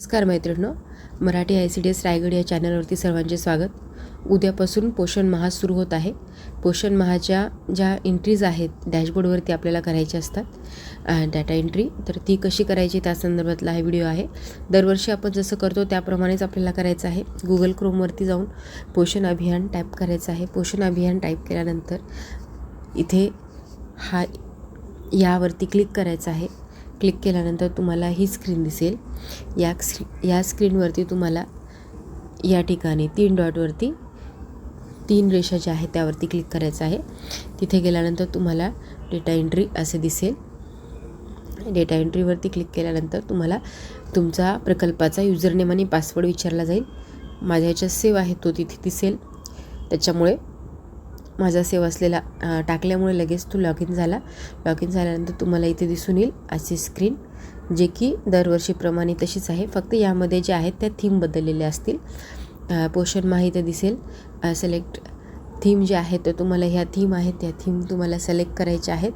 नमस्कार मैत्रिणींनो Marathi I C D S Raigad या चॅनलवरती सर्वांचे स्वागत. उद्यापासून पोषण महा सुरू होत आहे. पोषण महाच्या ज्या एंट्रीज आहेत डॅशबोर्डवरती आपल्याला करायच्या असतात. डाटा एंट्री तर ती कशी करायची त्या संदर्भातला हा व्हिडिओ आहे. दरवर्षी आपण जसं करतो त्याप्रमाणेच आपल्याला करायचं आहे. गुगल क्रोमवरती जाऊन पोषण अभियान टाईप करायचं आहे. पोषण अभियान टाईप केल्यानंतर इथे हा यावरती क्लिक करायचं आहे. क्लिक केल्यानंतर तुम्हाला ही स्क्रीन दिसेल. या स्क्री या स्क्रीनवरती तुम्हाला या ठिकाणी तीन डॉटवरती तीन रेषा ज्या आहेत त्यावरती क्लिक करायचं आहे. तिथे गेल्यानंतर तुम्हाला डेटा एंट्री असे दिसेल. डेटा एंट्रीवरती क्लिक केल्यानंतर तुम्हाला तुमचा प्रकल्पाचा युजरनेम आणि पासवर्ड विचारला जाईल. माझ्या ह्याच्यात सेव आहे तो तिथे दिसेल. त्याच्यामुळे माझा सेव असलेला टाकल्यामुळे लगेच तो लॉग इन झाला. लॉग इन झाल्यानंतर तुम्हाला इथे दिसून येईल अशी स्क्रीन जे की दरवर्षीप्रमाणे तशीच आहे. फक्त यामध्ये जे आहेत त्या थीम बदललेल्या असतील. पोषण माहिती दिसेल. सिलेक्ट थीम जे आहे तर तुम्हाला ह्या थीम आहेत त्या थीम तुम्हाला सिलेक्ट करायच्या आहेत.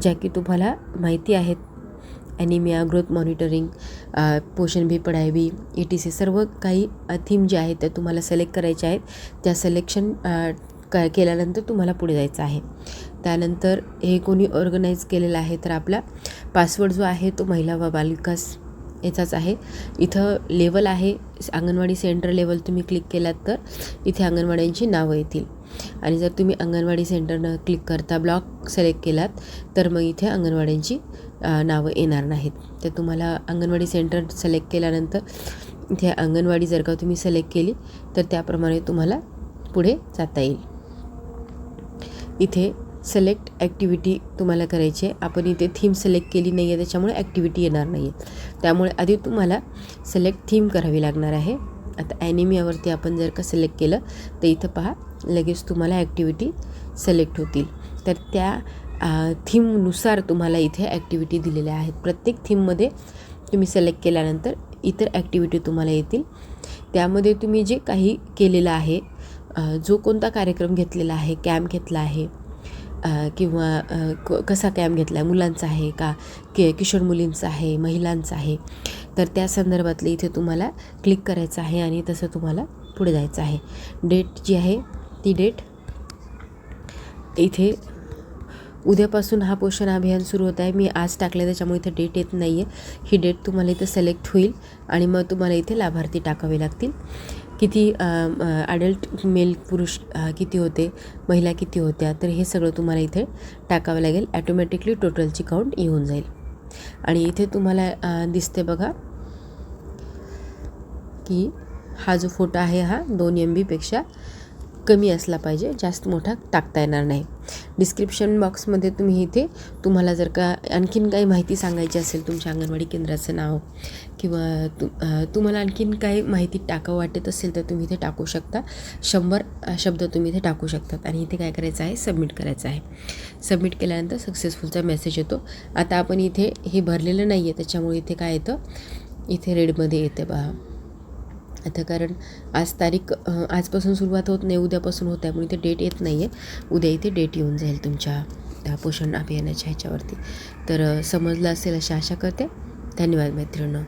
ज्या की तुम्हाला माहिती आहेत. ॲनिमिया ग्रोथ मॉनिटरिंग पोषण भी पढाई भी ई टी सी सर्व काही थीम जे आहेत त्या तुम्हाला सिलेक्ट करायच्या आहेत. त्या सिलेक्शन क केल्यानंतर तुम्हाला पुढे जायचं आहे. त्यानंतर हे कोणी ऑर्गनाईज केलेलं आहे तर आपला पासवर्ड जो आहे तो महिला व बालविकास याचाच आहे. इथं लेवल आहे अंगणवाडी सेंटर लेवल तुम्ही क्लिक केलात तर इथे अंगणवाड्यांची नावं येतील. आणि जर तुम्ही अंगणवाडी सेंटरनं क्लिक करता ब्लॉक सिलेक्ट केलात तर मग इथे अंगणवाड्यांची नावं येणार नाहीत. तर तुम्हाला अंगणवाडी सेंटर सिलेक्ट केल्यानंतर इथे अंगणवाडी जर का तुम्ही सिलेक्ट केली तर त्याप्रमाणे तुम्हाला पुढे जाता येईल. इथे सिलेक्ट ॲक्टिव्हिटी तुम्हाला करायची आहे. आपण इथे थीम सिलेक्ट केली नाही आहे त्याच्यामुळे ॲक्टिव्हिटी येणार नाही आहे त्यामुळे आधी तुम्हाला सिलेक्ट थीम करावी लागणार आहे. आता ॲनिमियावरती आपण जर का सिलेक्ट केलं तर इथं पहा लगेच तुम्हाला ॲक्टिव्हिटी सिलेक्ट होतील. तर त्या थीमनुसार तुम्हाला इथे ॲक्टिव्हिटी दिलेल्या आहेत. प्रत्येक थीममध्ये तुम्ही सिलेक्ट केल्यानंतर इतर ॲक्टिव्हिटी तुम्हाला येतील. त्यामध्ये तुम्ही जे काही केलेलं आहे जो कोणता कार्यक्रम घेतलेला आहे कॅम्प घेतला आहे किंवा क कसा कॅम्प घेतला आहे मुलांचा आहे का? कि किशोर मुलींचा आहे महिलांचा आहे. तर त्या संदर्भातले इथे तुम्हाला क्लिक करायचं आहे आणि तसं तुम्हाला पुढे जायचं आहे. डेट जी आहे ती डेट इथे उद्यापासून हा पोषण अभियान सुरू होत आहे. मी आज टाकले त्याच्यामुळे इथे डेट येत नाही आहे ही डेट तुम्हाला इथे सिलेक्ट होईल आणि मग तुम्हाला इथे लाभार्थी टाकावे लागतील. किती ॲडल्ट मेल पुरुष किती होते महिला किती होत्या तर हे सगळं तुम्हाला इथे टाकावं लागेल. ॲटोमॅटिकली टोटलची काउंट येऊन जाईल. आणि इथे तुम्हाला दिसते बघा की हा जो फोटो आहे हा दोन एम बीपेक्षा कमी असला पाहिजे जास्त मोठा टाकता येणार नाही. डिस्क्रिप्शन बॉक्समध्ये तुम्ही इथे तुम्हाला जर का आणखीन काही माहिती सांगायची असेल तुमच्या अंगणवाडी केंद्राचं नाव किंवा तु तुम्हाला आणखीन काही माहिती टाकावं वाटत असेल तर तुम्ही इथे टाकू शकता. शंभर शब्द तुम्ही इथे टाकू शकतात आणि इथे काय करायचं आहे? सबमिट करायचं आहे. सबमिट केल्यानंतर सक्सेसफुलचा मेसेज येतो. आता आपण इथे हे भरलेलं नाही आहे त्याच्यामुळे इथे काय येतं? इथे रेडमध्ये येते पहा आता कारण आज तारीख आजपासून सुरुवात होत नाही उद्यापासून होत आहे म्हणून इथे डेट येत नाही आहे उद्या इथे डेट येऊन जाईल तुमच्या त्या पोषण अभियानाच्या ह्याच्यावरती. तर समजलं असेल अशी आशा करते. धन्यवाद मैत्रिणी